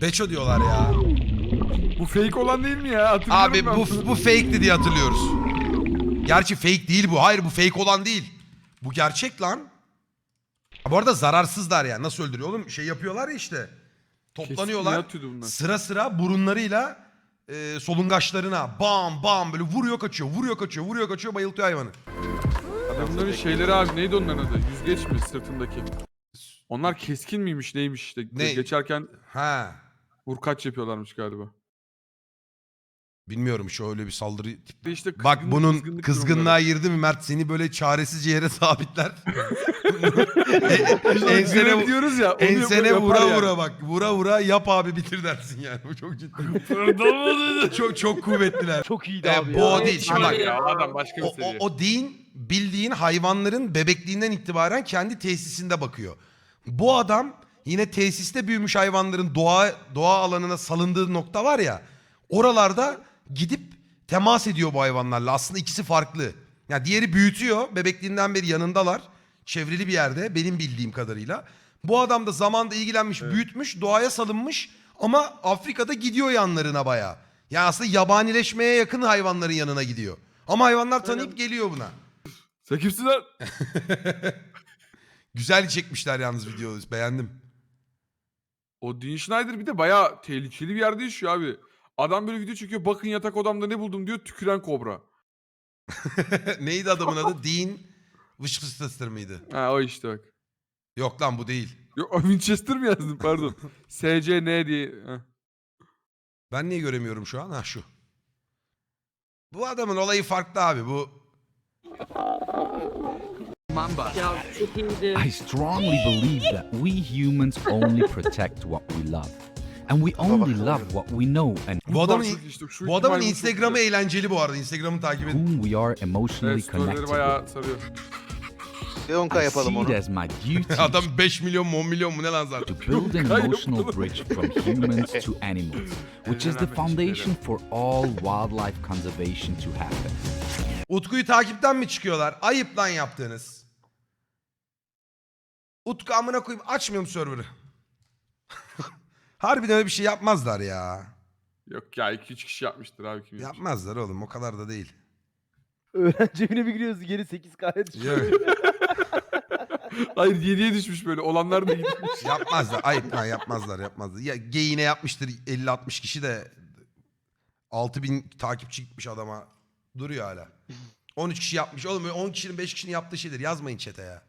Beço diyorlar ya. Bu fake olan değil mi ya? Hatırlıyorum Abi ben bu bunu. bu fake'ti diye hatırlıyoruz. Gerçi fake değil bu. Hayır bu fake olan değil. Bu gerçek lan. Ha, bu arada zararsızlar yani. Nasıl öldürüyor oğlum? Şey yapıyorlar ya işte. Toplanıyorlar. Kesin yatıyordu bunlar. Sıra sıra burunlarıyla e, solungaçlarına bam bam böyle vuruyor kaçıyor, vuruyor kaçıyor, vuruyor kaçıyor bayıltıyor hayvanı. Adamların şeyleri abi neydi onların adı? Yüzgeç mi sırtındaki? Onlar keskin miymiş neymiş işte. Ne? Geçerken Ha. Vurkaç yapıyorlarmış galiba. Bilmiyorum şu öyle bir saldırı İşte işte Bak kızgınlık- bunun kızgınlık kızgınlığa durumları. girdi mi Mert seni böyle çaresizce yere sabitler. Biz ensene, diyoruz ya. onu ensene yapar vura yani. vura bak. Vura vura yap abi bitir dersin yani. Bu çok ciddi. çok çok kuvvetliler. Çok iyiydi Ee, abi bu ya. o değil. Şimdi bak. Ya, adam başka bir O, o, seviye. o din bildiğin hayvanların bebekliğinden itibaren kendi tesisinde bakıyor. Bu adam yine tesiste büyümüş hayvanların doğa doğa alanına salındığı nokta var ya. Oralarda gidip temas ediyor bu hayvanlarla. Aslında ikisi farklı. Ya diğeri büyütüyor. Bebekliğinden beri yanındalar. Çevrili bir yerde benim bildiğim kadarıyla. Bu adam da zamanda ilgilenmiş, büyütmüş, doğaya salınmış ama Afrika'da gidiyor yanlarına bayağı. Yani aslında yabanileşmeye yakın hayvanların yanına gidiyor. Ama hayvanlar tanıyıp geliyor buna. Sen kimsin lan? Güzel çekmişler yalnız videoyu. Beğendim. O Dean Schneider bir de bayağı tehlikeli bir yerde yaşıyor abi. Adam böyle video çekiyor. Bakın yatak odamda ne buldum diyor. Tüküren kobra. Neydi adamın adı? Dean Winchester mıydı? Ha o işte bak. Yok lan bu değil. Yok Winchester mi yazdın pardon. SCN diye. Heh. Ben niye göremiyorum şu an? Ha şu. Bu adamın olayı farklı abi. Bu Ya çok iyiydi. I strongly believe that we humans only protect what we love. And we only love what we know and bu adamın bu adamın Instagram'ı eğlenceli bu arada. Instagram'ı takip edin. whom we are emotionally Evet, storyleri connected bayağı with. sarıyor. Leonka I yapalım see onu. it as my duty Adam 5 milyon mu 10 milyon mu ne lan zaten? to build an emotional bridge from humans to animals, which is the foundation for all wildlife conservation to happen. Utku'yu takipten mi çıkıyorlar? Ayıp lan yaptığınız. Utku amına koyayım açmıyorum server'ı. Harbiden öyle bir şey yapmazlar ya. Yok ya 2-3 kişi yapmıştır abi kim yapmış. Yapmazlar oğlum o kadar da değil. Öğrenci evine bir giriyoruz geri 8K'ya düşüyor. Yok, Hayır 7'ye düşmüş böyle olanlar da gitmiş. yapmazlar. Ayıp lan yapmazlar yapmazlar. Ya geyine yapmıştır 50-60 kişi de 6000 takipçi gitmiş adama. Duruyor hala. 13 kişi yapmış. Oğlum öyle 10 kişinin 5 kişinin yaptığı şeydir. Yazmayın çete ya.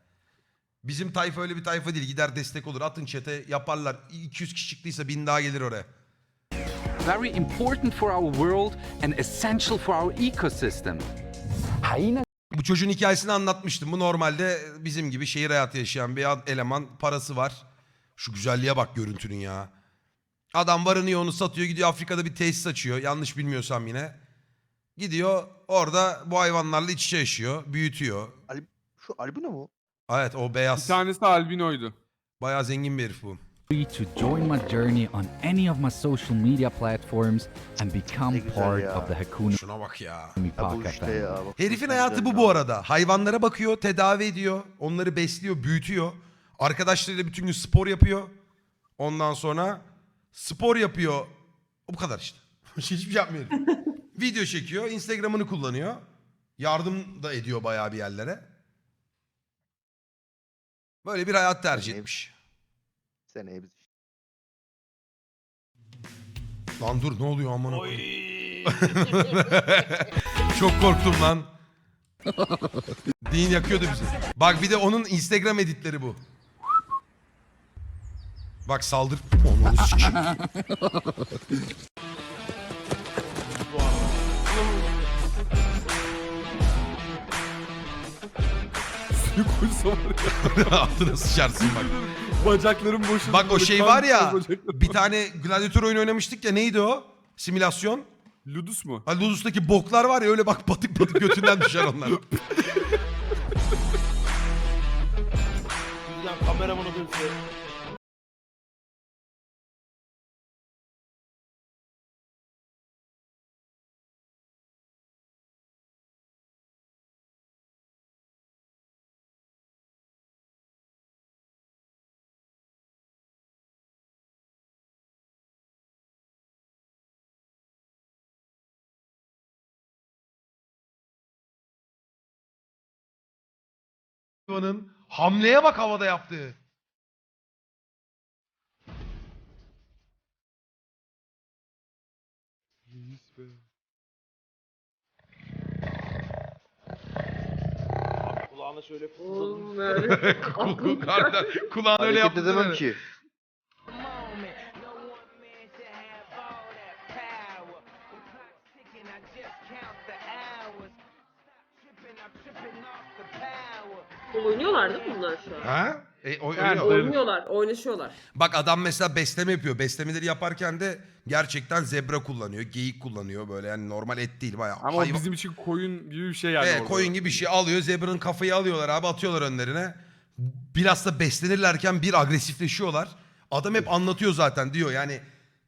Bizim tayfa öyle bir tayfa değil. Gider destek olur. Atın çete yaparlar. 200 kişi çıktıysa 1000 daha gelir oraya. very important for our world and essential for our ecosystem. Bu çocuğun hikayesini anlatmıştım. Bu normalde bizim gibi şehir hayatı yaşayan bir ad- eleman. Parası var. Şu güzelliğe bak görüntünün ya. Adam varını yoğunu satıyor. Gidiyor Afrika'da bir tesis açıyor. Yanlış bilmiyorsam yine. Gidiyor orada bu hayvanlarla iç içe yaşıyor. Büyütüyor. Şu albino mu? Evet o Bir beyaz. tanesi albinoydu. Bayağı zengin bir herif bu. Free to join my journey on any of my social media platforms and become Ne güzel part ya. of the Hakuna Şuna bak ya. Ya bu Mipaka işte family. ya. bak Herifin hayatı bu bu arada. Hayvanlara bakıyor, tedavi ediyor. Onları besliyor, büyütüyor. Arkadaşlarıyla bütün gün spor yapıyor. Ondan sonra spor yapıyor. Bu kadar işte. Hiçbir şey yapmıyor. Video çekiyor, Instagram'ını kullanıyor. Yardım da ediyor bayağı bir yerlere. Böyle bir hayat tercih etmiş. Seneye biz Lan dur ne oluyor amına koyayım. Çok korktum lan. Din yakıyordu bizi. Bak bir de onun Instagram editleri bu. Bak saldır. Onu sikeyim. Suyu koysa var ya. Altına sıçarsın bak. Bacaklarım boşuna. Bak o böyle şey kan var ya. bacaklarım. Bir tane gladyatör oyunu oynamıştık ya neydi o? Simülasyon. Ludus mu? Ha Ludus'taki boklar var ya öyle bak batık batık götünden düşer onlar. Kameramanı dönse. Hayvanın hamleye bak havada yaptığı. Reis be. Kulağına şöyle Kardeş, Kulağını öyle Hareket yaptı. edemem ki. Oynuyorlar değil mi bunlar şu an? Ha? E, o, Yani öyle- oynuyorlar, oynaşıyorlar. Bak adam mesela besleme yapıyor. Beslemeleri yaparken de gerçekten zebra kullanıyor, geyik kullanıyor böyle yani normal et değil bayağı. Ama o hayvan- bizim için koyun gibi bir şey yani. Evet, orada. koyun gibi bir şey alıyor. Zebra'nın kafayı alıyorlar abi atıyorlar önlerine. Biraz da beslenirlerken bir agresifleşiyorlar. Adam hep anlatıyor zaten diyor yani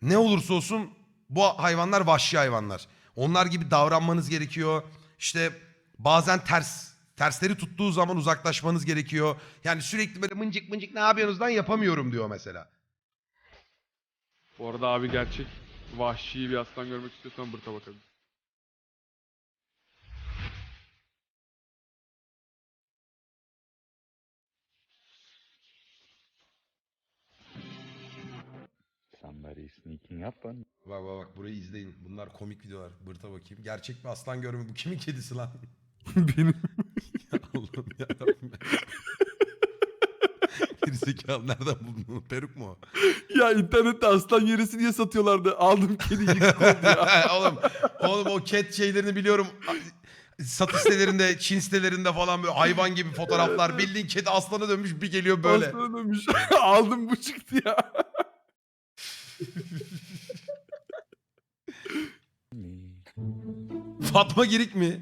ne olursa olsun bu hayvanlar vahşi hayvanlar. Onlar gibi davranmanız gerekiyor. İşte bazen ters tersleri tuttuğu zaman uzaklaşmanız gerekiyor. Yani sürekli böyle mıncık mıncık ne yapıyorsunuzdan yapamıyorum diyor mesela. Bu arada abi gerçek vahşi bir aslan görmek istiyorsan bırta bakalım. Somebody sneaking up on Bak bak bak burayı izleyin. Bunlar komik videolar. Bırta bakayım. Gerçek bir aslan görme. Bu kimin kedisi lan? Benim. Allah'ım yarabbim. Gerizekalı nereden buldun onu? Peruk mu o? ya internette aslan yerisi diye satıyorlardı. Aldım kedi yıkık oldu ya. oğlum, oğlum o cat şeylerini biliyorum. Satış sitelerinde, Çin sitelerinde falan böyle hayvan gibi fotoğraflar. Bildiğin kedi aslana dönmüş bir geliyor böyle. Aslana dönmüş. Aldım bu çıktı ya. Fatma Girik mi?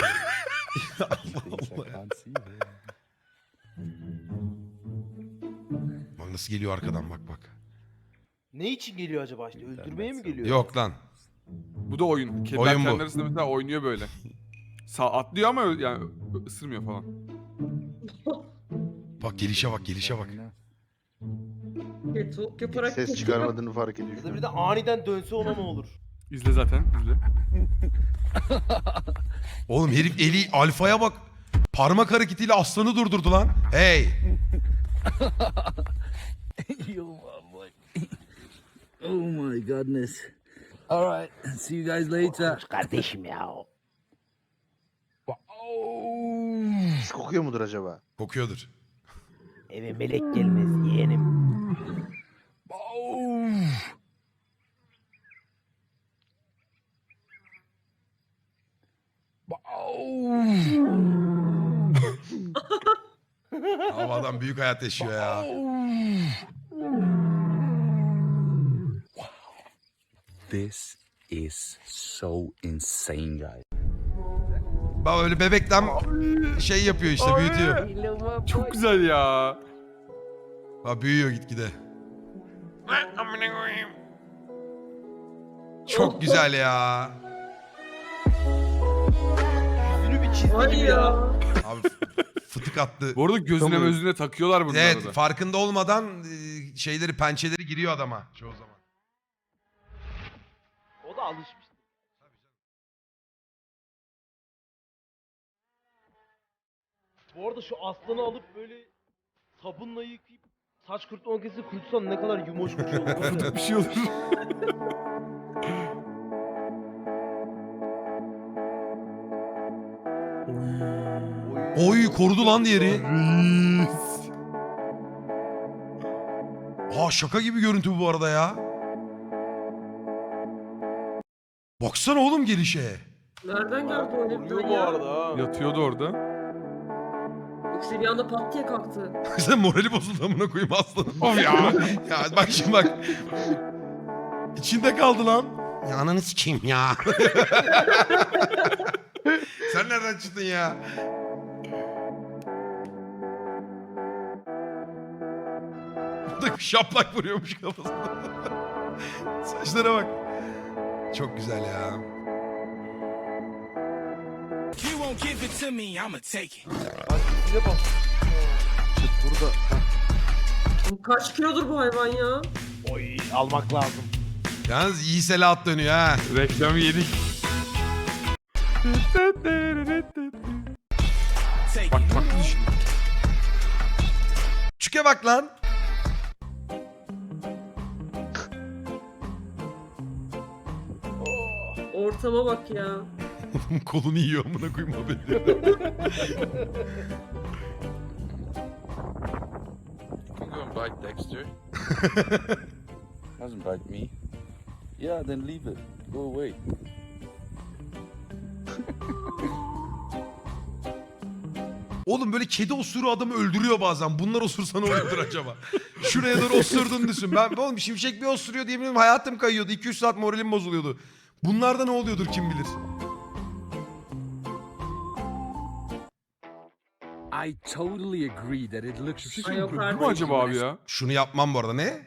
Bak nasıl geliyor arkadan bak bak. Ne için geliyor acaba işte? Öldürmeye mi geliyor? Yok lan. Bu da oyun. Kediler Oyun bu. kendi arasında mesela oynuyor böyle. Sağ atlıyor ama ö- yani ö- ısırmıyor falan. Bak gelişe bak gelişe bak. Yaparak Ses çıkarmadığını fark ediyor. Ya da bir de aniden dönse ona ne olur? İzle zaten. izle. Oğlum herif eli alfaya bak. Parmak hareketiyle aslanı durdurdu lan. Hey. Oh my goodness. All right. See you guys later. Kardeşim ya. Pis kokuyor mudur acaba? Kokuyordur. Eve melek gelmez yeğenim. Havadan büyük hayat yaşıyor ya. This is so insane, guys. Bak öyle bebekten şey yapıyor işte büyütüyor. Çok güzel ya. Ha büyüyor gitgide. Çok güzel ya. Ay gibi ya. Abi fıtık attı. Bu arada gözüne Tamam. gözüne takıyorlar bunları Evet da. farkında olmadan e, şeyleri pençeleri giriyor adama çoğu zaman. O da alışmış. Bu arada şu aslanı alıp böyle sabunla yıkayıp saç kurutma makinesi kurutsan ne kadar yumuşak bir şey olur. var ya. bir şey olur. Oy korudu lan diğeri. Ha şaka gibi görüntü bu arada ya. Baksana oğlum gelişe. Nereden geldi o Vuruyor bu ya? arada ha. Yatıyordu orada. Yoksa bir anda pat diye kalktı. Sen morali bozuldu amına koyayım aslanım. Of ya. ya bak şimdi bak. İçinde kaldı lan. Ya ananı sikeyim ya. Sen nereden çıktın ya? Şaplak vuruyormuş kafasına. Saçlara bak. Çok güzel ya. You won't give it to me, I'ma take it. Size bak. Çıt burada. Oğlum Kaç kilodur bu hayvan ya? Oy almak lazım. Yalnız iyi selat dönüyor ha. Reklamı yedik. take Bak bak düşün. Çüke bak lan. Ortama bak ya. Kolunu yiyor amına koyayım haberi. You can go and bite Dexter. Doesn't bite me. Yeah, then leave it. Go away. Oğlum böyle kedi osuru adamı öldürüyor bazen. Bunlar osursa ne oluyordur acaba? Şuraya doğru osurduğunu düşün. Ben oğlum şimşek bir osuruyor diye benim hayatım kayıyordu. 2-3 saat moralim bozuluyordu. Bunlarda ne oluyordur kim bilir. I totally agree that it looks Şimşek öldürdü mü artık. acaba abi ya? Şunu yapmam bu arada ne?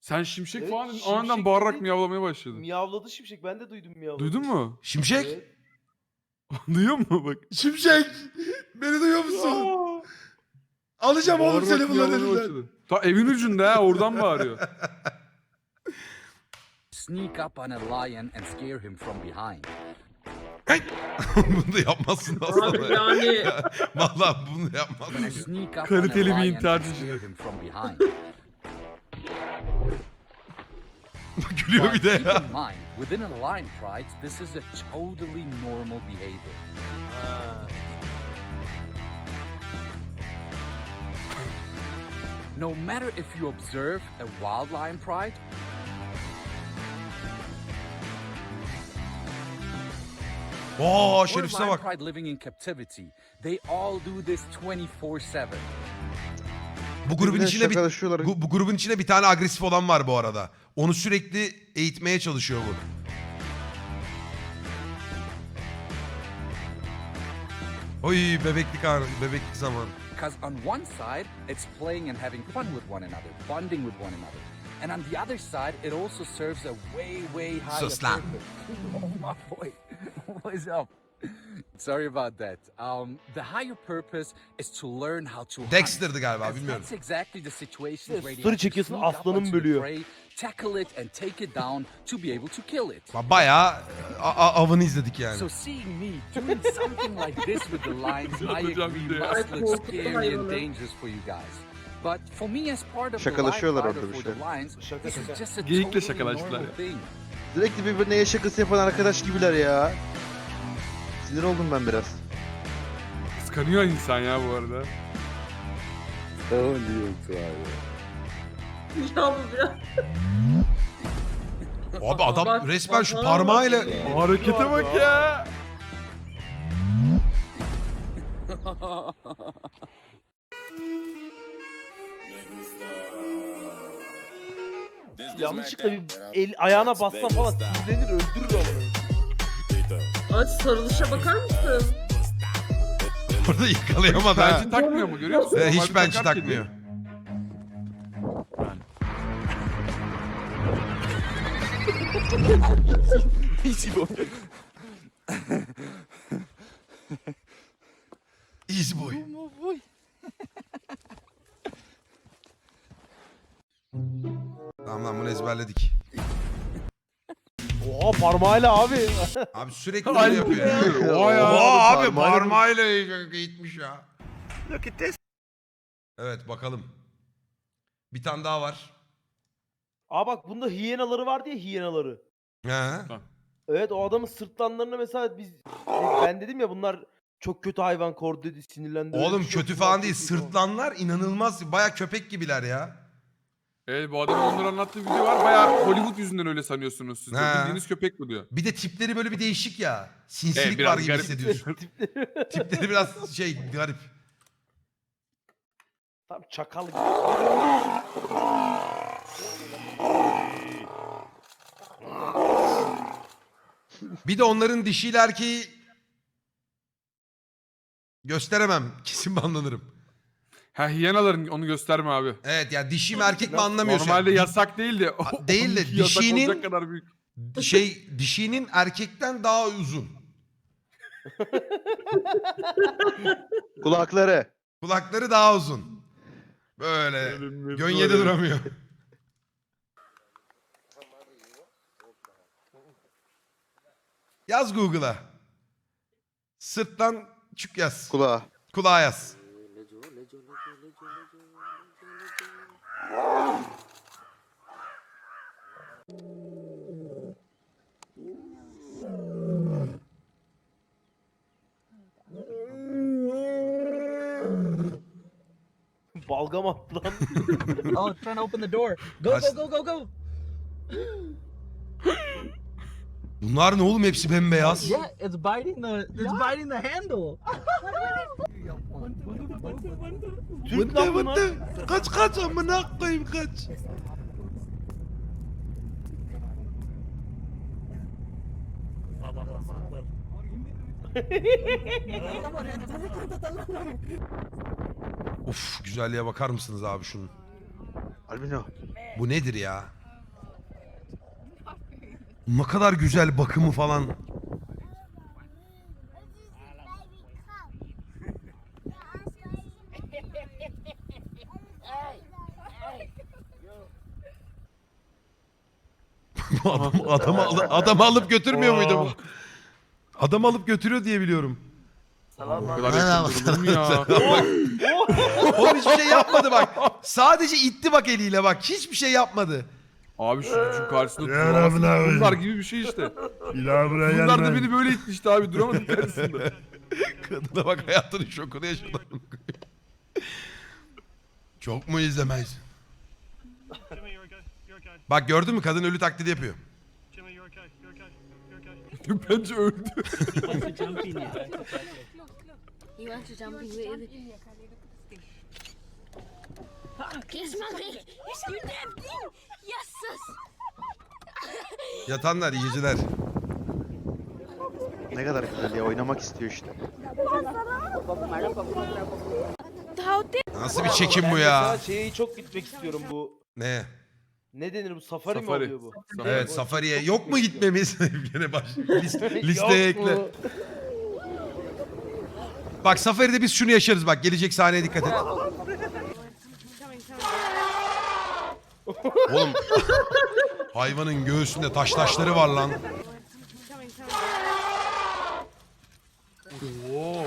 Sen şimşek Evet, falan şimşek aniden bağırarak dedi. miyavlamaya başladın. Miyavladı şimşek. Ben de duydum miyavladı. Duydun mu? Şimşek. Evet. Duyuyor musun bak? Şimşek. Beni duyuyor musun? Alacağım oğlum Bağırarak seni bunların miyavlamaya elinden. başladı. Ta evin ucunda ha oradan bağırıyor. sneak up on a lion and scare him from behind. bunu da yapmazsın Abi aslında. yani Vallahi bunu da When I yapmazsın. sneak up on a Kaliteli bir lion intihar and çeşidi. scare him from behind. Gülüyor bir de Keep ya. in mind, within a lion pride, this is a totally normal behavior. No matter if you observe a wild lion pride Oo or a şerifsize lion bak. pride living in captivity, they all do this 24/7. Bu grubun Birbirine içinde bir şakalaşıyorlar. bu, bu grubun içinde bir tane agresif olan var bu arada. Onu sürekli eğitmeye çalışıyor bu. Oy bebeklik an, bebeklik zaman. Because on one side, it's playing and having fun with one another, bonding with one another. And on the other side, it also serves a way, way higher purpose. Oh my boy, what is up? Sorry about that. Um, the higher purpose is to learn how to. Dexter'dı galiba bilmiyorum. That's exactly the situation where story çekiyorsun, the bölüyor. prey, tackle it and take it down to be able to kill it. Ba- Bayağı a- a- avını izledik yani. So seeing me doing something like this with the lions, I agree must look scary and dangerous for you guys. But for me as part of the Şakalaşıyorlar orada or bir for şey. the Şaka this is şaka. just a Geyikle totally şakalaştılar normal ya. thing. Sürekli birbirine el şakası yapan arkadaş gibiler ya. Sinir oldum ben biraz. Kıskanıyor insan ya bu arada. ya bu biraz Abi adam Bak, resmen şu bak, parmağıyla bak. Harekete bak ya. Yanlışlıkla bir el ayağına bassan falan sinirlenir öldürür ama. Aç sarılışa bakar mısın? orada yakalayamadı ha. Bence takmıyor mu görüyor musun? Ee, hiç Normalde bence takar kedi. takmıyor. Easy boy. tamam lan bunu ezberledik. Oha parmağıyla abi. Abi sürekli öyle yapıyor. ya. Oha ya. Oha abi parmağıyla- parmağıyla gitmiş ya. Evet bakalım. Bir tane daha var. Aa bak bunda hiyenaları vardı ya hiyenaları. He. Evet o adamın sırtlanlarına mesela biz ben dedim ya bunlar çok kötü hayvan kor dedi sinirlendi. Oğlum şey kötü falan değil. falan. Sırtlanlar inanılmaz. Baya köpek gibiler ya. Evet bu adamın onları anlattığı video var. Bayağı Hollywood yüzünden öyle sanıyorsunuz siz. de. Ha. Bildiğiniz köpek bu diyor. Bir de tipleri böyle bir değişik ya. Sinsilik Evet, biraz var gibi garip. hissediyorsun. tipleri biraz şey garip. Tam çakal gibi. Bir de onların dişiyle erkeği gösteremem. Kesin banlanırım. Ha hiyanaların onu gösterme abi. Evet ya dişi mi erkek mi anlamıyorsun. Normalde yasak değil de. Ha, değil de onunki yasak dişinin- olacak kadar büyük. Şey dişinin erkekten daha uzun. Kulakları. Kulakları daha uzun. Böyle gönyede duramıyor. Yaz Google'a. Sırtlan Küçük yaz. Kulağa. Kulağa yaz. Balgam attı lan. oh, it's trying to open the door. Go, Kaç- go, go, go, go. Bunlar ne oğlum hepsi bembeyaz. Yeah, it's biting the it's biting the handle. Türk lan bunlar. Kaç kaç amına koyayım kaç. of güzelliğe bakar mısınız abi şunun? Albino. Bu nedir ya? Ne kadar güzel bakımı falan. Bu adam, adamı alıp götürmüyor muydu bu? Adam alıp götürüyor diye biliyorum. Kadar yakın mu ya? Oğlum hiçbir şey yapmadı bak. Sadece itti bak eliyle bak. Hiçbir şey yapmadı. Abi şu gücün karşısında Ya duramazsın. Bunlar gibi bir şey işte. Bunlar da beni böyle itmişti abi duramadım karşısında. Kadına bak hayatının şokunu yaşadı. Çok mu izlemez? Bak gördün mü kadın ölü taklidi yapıyor. Bence öldü. You want to jump in with. Yatanlar iyi geceler. Ne kadar güzel ya oynamak istiyor işte. Nasıl bir çekim bu ya? şeye çok gitmek istiyorum bu. Ne? Ne denir bu? Safari, mi Safari. oluyor bu? Evet safariye yok mu gitmemiz? Gene baş list- listeye Yok ekle. mu? Bak safaride biz şunu yaşarız bak gelecek sahneye dikkat et. Oğlum hayvanın göğsünde taş taşları var lan. Oo.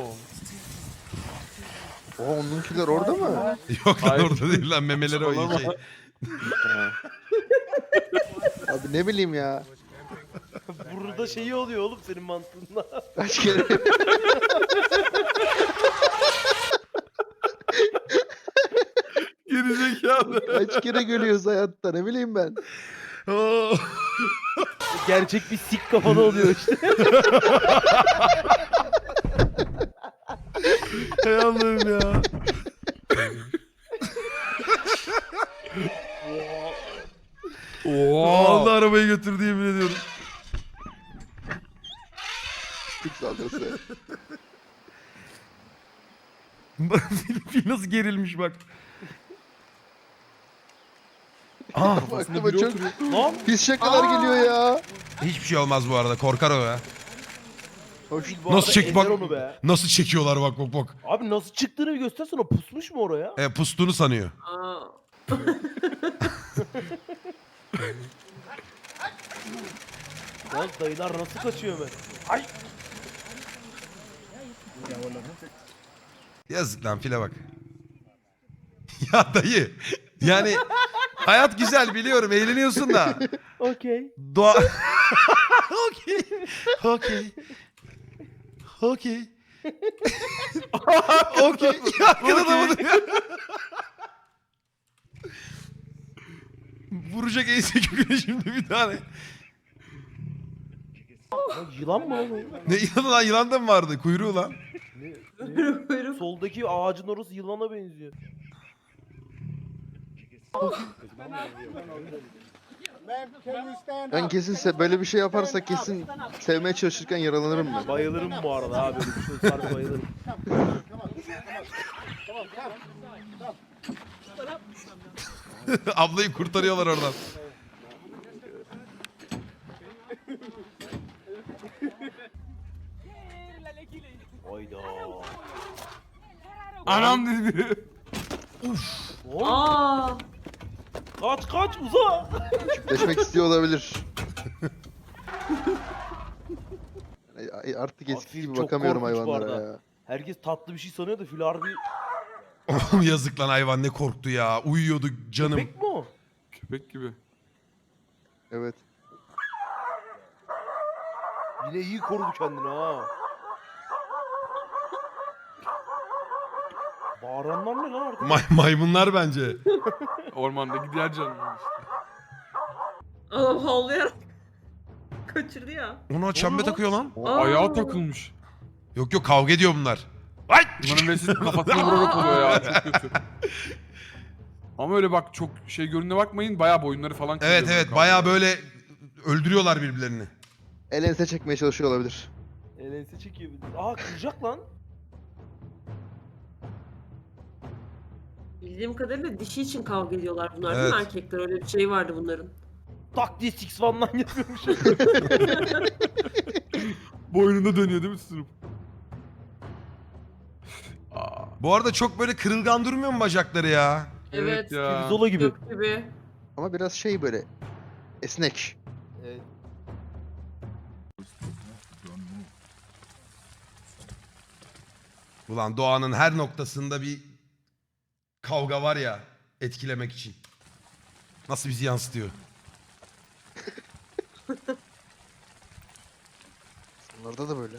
Oo onunkiler orada mı? Yok lan Hayır. orada değil lan memeleri o şey. Ne bileyim ya. Burada şeyi oluyor oğlum senin mantığında. Kaç kere. Gerizekalı. Kaç kere gülüyoruz hayatta ne bileyim ben. Gerçek bir sik kafalı oluyor işte. Hay Allah'ım ya. Oo. Allah arabayı götürdü yemin ediyorum. Türk saldırısı. Fil nasıl gerilmiş bak. Aa, Aklıma çok Lan pis şakalar geliyor ya. hiçbir şey olmaz bu arada korkar o ya. Hoş. bu Nasıl çek bak. onu be. Nasıl çekiyorlar bak bak bak. Abi nasıl çıktığını bir göstersen o pusmuş mu oraya? E, pustuğunu sanıyor. Aa. Lan dayılar nasıl kaçıyor hemen? Ay Yazık lan file bak. ya dayı. Yani hayat güzel biliyorum eğleniyorsun da. okey. Doğa... Okey. Okey. Okey. Okey. Ya arkada da bunu. Vuracak ense köküne şimdi bir tane. Lan yılan mı oğlum? Ne yılan lan yılan da mı vardı? Kuyruğu lan. Kuyruk. Soldaki ağacın orası yılana benziyor. Ben kesin se- böyle bir şey yaparsa kesin sevmeye çalışırken yaralanırım ben. Bayılırım bu arada abi. Böyle bir şey olsa bayılırım. Ablayı kurtarıyorlar oradan. Hayda. Anam dedi biri. Oğlum, Aa. kaç kaç uza. Çiftleşmek istiyor olabilir. Artık eskisi gibi çok bakamıyorum korkunç bu hayvanlara arada. ya. Herkes tatlı bir şey sanıyor da fil harbi yazık lan hayvan ne korktu ya. Uyuyordu canım. köpek mi o? Köpek gibi. Evet. Yine iyi korudu kendini ha. Bağıranlar ne lan artık? May- maymunlar bence. Ormandaki diğer işte. Adam havlayarak kaçırdı ya. Ona çembe takıyor lan. O Aa. ayağı takılmış. Yok yok kavga ediyor bunlar. Ay! Bunların vesile kafasına vurarak oluyor ya. Çok kötü. Ama öyle bak çok şey görününe bakmayın. Bayağı boyunları falan kırıyor Evet evet kavga. baya böyle öldürüyorlar birbirlerini. El ense çekmeye çalışıyor olabilir. Elense çekiyor. Aa kıracak lan. Bildiğim kadarıyla dişi için kavga ediyorlar bunlar değil mi Evet. erkekler? Öyle bir şey vardı bunların. Tak diye Six One'dan yapıyormuş. Boynunda dönüyor değil mi sürüp? Bu arada çok böyle kırılgan durmuyor mu bacakları ya? evet, Evet. ya. Zola gibi. Gibi. Ama biraz şey böyle esnek. Evet. Ulan doğanın her noktasında bir kavga var ya etkilemek için. Nasıl bizi yansıtıyor? Onlarda da böyle.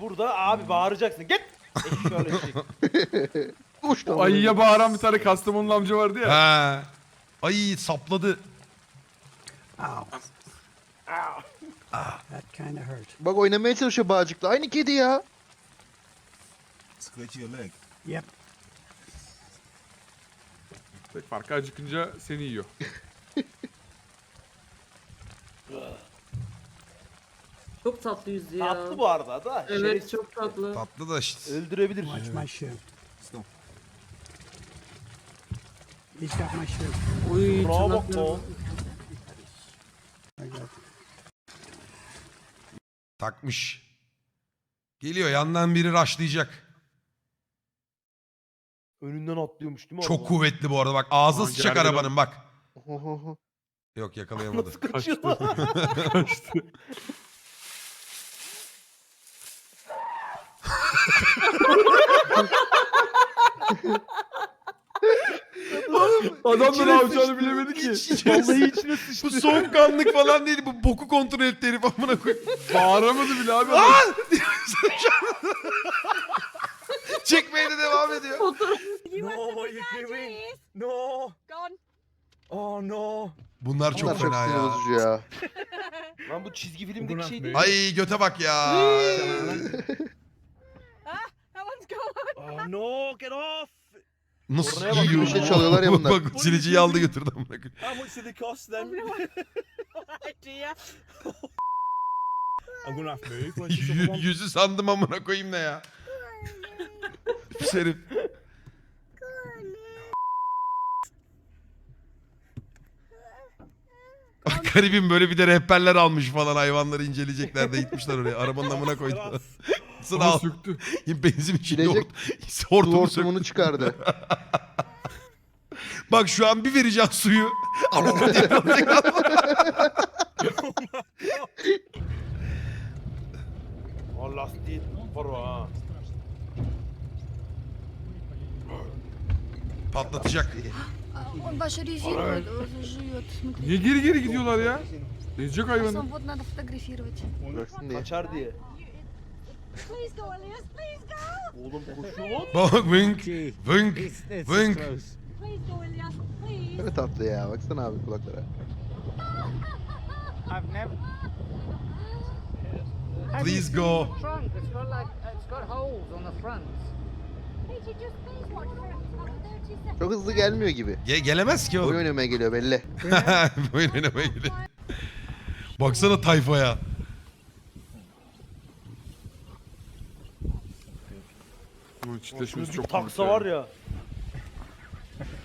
Burada abi bağıracaksın. Git. Eşek öyle eşek. Uç O ayıya bağıran bir tane Kastamonlu amca vardı ya. Ha. Ay sapladı. That kind of hurt. Bak oynamaya çalışıyor bağcıkla. Aynı kedi ya. Scratch your leg. Yep. Farkı acıkınca seni yiyor. Çok tatlı yüzlü ya. Tatlı bu arada da. Evet şerefsiz. çok tatlı. Tatlı da işte. Öldürebilir. Watch my shoe. Stop. He's got my. Uy Bravo tırnakları. Tom. I got Takmış. Geliyor yandan biri raşlayacak. Önünden atlıyormuş değil mi? Çok kuvvetli bu arada bak ağzı Aa, sıçacak gergedan. arabanın bak. Yok yakalayamadı. Nasıl kaçıyor? Kaçtı. Adam da ne yapacağını bilemedi ki. Vallahi içine sıçtı. Bu soğukkanlık falan değil bu boku kontrol etti herif amına koyayım. Bağıramadı bile abi. Lan! Çekmeye de devam ediyor. No, you doing? No. Gone. Oh no. Bunlar çok Bunlar çok fena sinir ya. bozucu ya. Lan bu çizgi filmdeki şey değil. Ay göte bak ya. Oh no, get off. Nasıl Oraya bak, yiyor? bir şey çalıyorlar ya Bak, bunlar. Bak siliciyi aldı götürdü amına koyayım. How much did they cost then? idea. I'm gonna have to move. Yü- Yüzü sandım amına koyayım ne ya. Pis herif. Bak garibim böyle bir de rehberler almış falan hayvanları inceleyecekler de gitmişler oraya. Arabanın amına koydular. Sıra Ama al. söktü. Benzin içinde Bilecek- hort Su hortumu hortumunu sök. çıkardı. Bak şu an bir vereceğim suyu. Ama diye alacak. Aa lastiği var o ha. Patlatacak. Он ваша резину жует. Смотри. Niye geri geri gidiyorlar ya? Ezecek hayvanı. Сам вот надо фотографировать. Bıraksın diye. Kaçar diye. Please go, Elias. Please go. Oğlum koşuyor lan. Bak it's vınk. close. Please go, Elias. Please. Ne tatlı ya. Baksana abi kulaklara. I've never. Please go. Trunk, it's got like, it's got holes on the front. Hey, you just please watch for about 30 seconds. Çok hızlı gelmiyor gibi. Ge- gelemez ki Oyun oğlum. oynamaya geliyor belli. Oyun oynamaya gidiyor. Baksana tayfaya. Bunun çitleşmesi çok komik taksa var ya.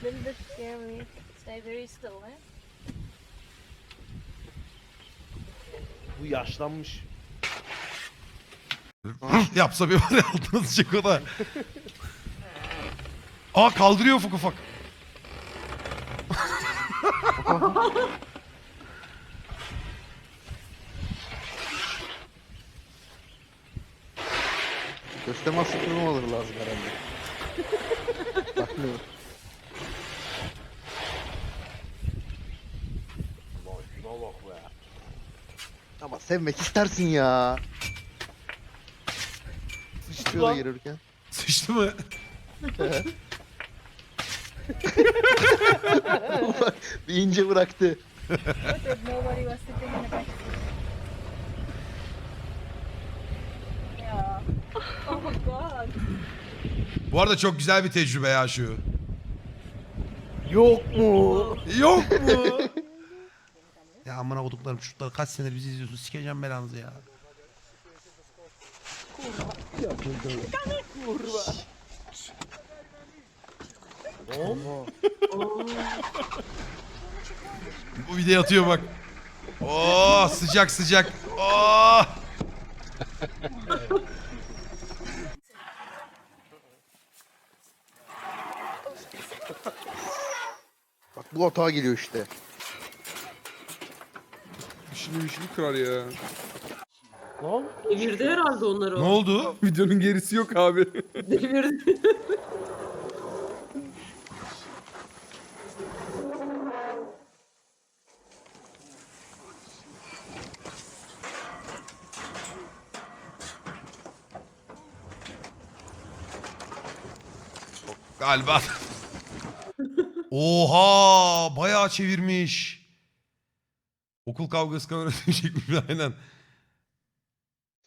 little bit scary. Stay very still, eh? Bu yaşlanmış. Yapsa bir var ya sıçacak o da. Aa kaldırıyor ufak ufak. Göz temas kurmamaları lazım herhalde. Bakmıyorum. Ama sevmek istersin ya. Sıçrıyor da yürürken. Sıçtı mı? Bak, bir ince bıraktı. Nobody was sitting in the back. Yeah. Oh my god. Bu arada çok güzel bir tecrübe ya şu. Yok mu? Yok mu? ya amına koduklarım çocuklar kaç senedir bizi izliyorsun sikeceğim belanızı ya. Bu video atıyor bak. Oo sıcak sıcak. Oo. bu hata geliyor işte. İşini işini kırar ya. Lan Devirdi herhalde onları Ne oldu? Videonun gerisi yok abi. Devirdi. Galiba. Oha bayağı çevirmiş. Okul kavgası kamerası çekmiş aynen.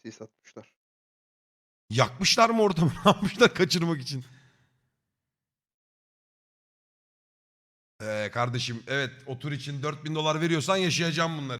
Sis atmışlar. Yakmışlar mı ortamı? Ne yapmışlar kaçırmak için? Ee, kardeşim evet o tur için 4000 dolar veriyorsan yaşayacağım bunları.